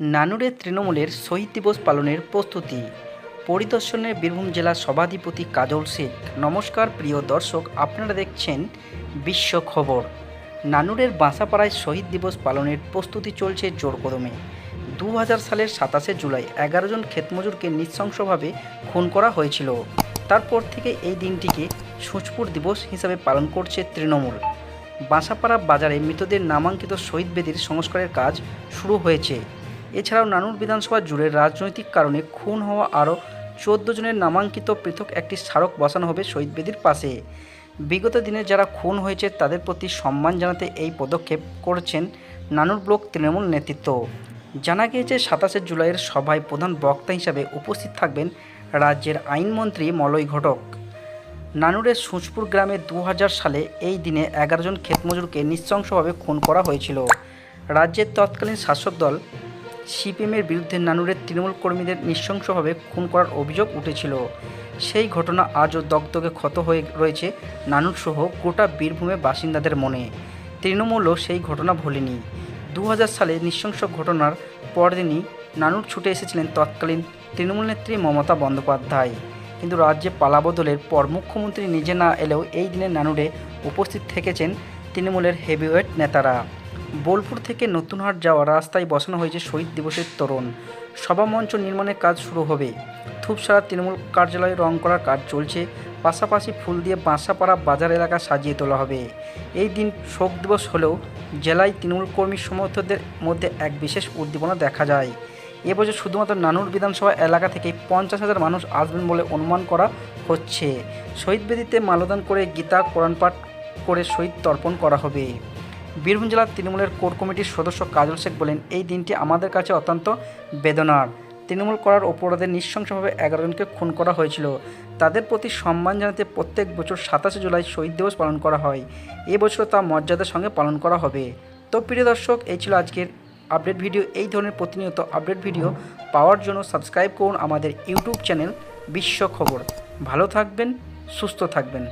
নানুরে তৃণমূলের শহীদ দিবস পালনের প্রস্তুতি। পরিদর্শনে বীরভূম জেলার সভাধিপতি কাজল শেখ। নমস্কার, প্রিয় দর্শক, আপনারা দেখছেন বিশ্ব খবর। নানুরের বাঁসাপাড়ায় শহীদ দিবস পালনের প্রস্তুতি চলছে জোর কদমে। দু সালের সাতাশে জুলাই এগারো জন ক্ষেতমজুরকে নৃশংসভাবে খুন করা হয়েছিল। তারপর থেকে এই দিনটিকে সূচপুর দিবস হিসাবে পালন করছে তৃণমূল। বাঁসাপাড়া বাজারে মৃতদের নামাঙ্কিত শহীদ বেদির সংস্কারের কাজ শুরু হয়েছে। এছাড়াও নানুর বিধানসভা জুড়ে রাজনৈতিক কারণে খুন হওয়া আরও চোদ্দ জনের নামাঙ্কিত পৃথক একটি স্মারক বসানো হবে শহীদ বেদির পাশে। বিগত দিনে যারা খুন হয়েছে, তাদের প্রতি সম্মান জানাতে এই পদক্ষেপ করেছেন নানুর ব্লক তৃণমূল নেতৃত্ব। জানা গিয়েছে, সাতাশে জুলাইয়ের সভায় প্রধান বক্তা হিসাবে উপস্থিত থাকবেন রাজ্যের আইনমন্ত্রী মলয় ঘটক। নানুরের সুচপুর গ্রামে দু হাজার সালে এই দিনে এগারো জন ক্ষেতমজুরকে নৃশংসভাবে খুন করা হয়েছিল। রাজ্যের তৎকালীন শাসক দল সিপিএমের বিরুদ্ধে নানুরের তৃণমূল কর্মীদের নৃশংসভাবে খুন করার অভিযোগ উঠেছিল। সেই ঘটনা আজও দগদগে ক্ষত হয়ে রয়েছে নানুর সহ গোটা বীরভূমের বাসিন্দাদের মনে। তৃণমূলও সেই ঘটনা ভোলেনি। দু হাজার সালে নৃশংস ঘটনার পরদিনই নানুর ছুটে এসেছিলেন তৎকালীন তৃণমূল নেত্রী মমতা বন্দ্যোপাধ্যায়। কিন্তু রাজ্যে পালাবদলের পর মুখ্যমন্ত্রী নিজে না এলেও এই দিনে নানুরে উপস্থিত থেকেছেন তৃণমূলের হেভিওয়েট নেতারা। বোলপুর থেকে নতুনহাট যাওয়ার রাস্তায় বসানো হয়েছে শহীদ দিবসের তরুণ। সভামঞ্চ নির্মাণের কাজ শুরু হবে। থুপসারা তৃণমূল কার্যালয়ে রং করার কাজ চলছে। পাশাপাশি ফুল দিয়ে বাঁসাপাড়া বাজার এলাকা সাজিয়ে তোলা হবে। এই দিন শোক দিবস হলেও জেলায় তৃণমূল কর্মী সমর্থকদের মধ্যে এক বিশেষ উদ্দীপনা দেখা যায়। এবছর শুধুমাত্র নানুর বিধানসভা এলাকা থেকে পঞ্চাশ হাজার মানুষ আসবেন বলে অনুমান করা হচ্ছে। শহীদ বেদিতে মালদান করে গীতা কোরআন পাঠ করে শহীদ তর্পণ করা হবে। বীরভূম জেলার তৃণমূলের কোর কমিটির সদস্য কাজল শেখ বলেন, এই দিনটি আমাদের কাছে অত্যন্ত বেদনার। তৃণমূল করার অপরাধে নৃশংসভাবে এগারো জনকে খুন করা হয়েছিল। তাদের প্রতি সম্মান জানাতে প্রত্যেক বছর সাতাশে জুলাই শহীদ দিবস পালন করা হয়। এবছর তা মর্যাদার সঙ্গে পালন করা হবে। তো প্রিয় দর্শক, এই ছিল আজকের আপডেট ভিডিও। এই ধরনের প্রতিনিয়ত আপডেট ভিডিও পাওয়ার জন্য সাবস্ক্রাইব করুন আমাদের ইউটিউব চ্যানেল বিশ্ব খবর। ভালো থাকবেন, সুস্থ থাকবেন।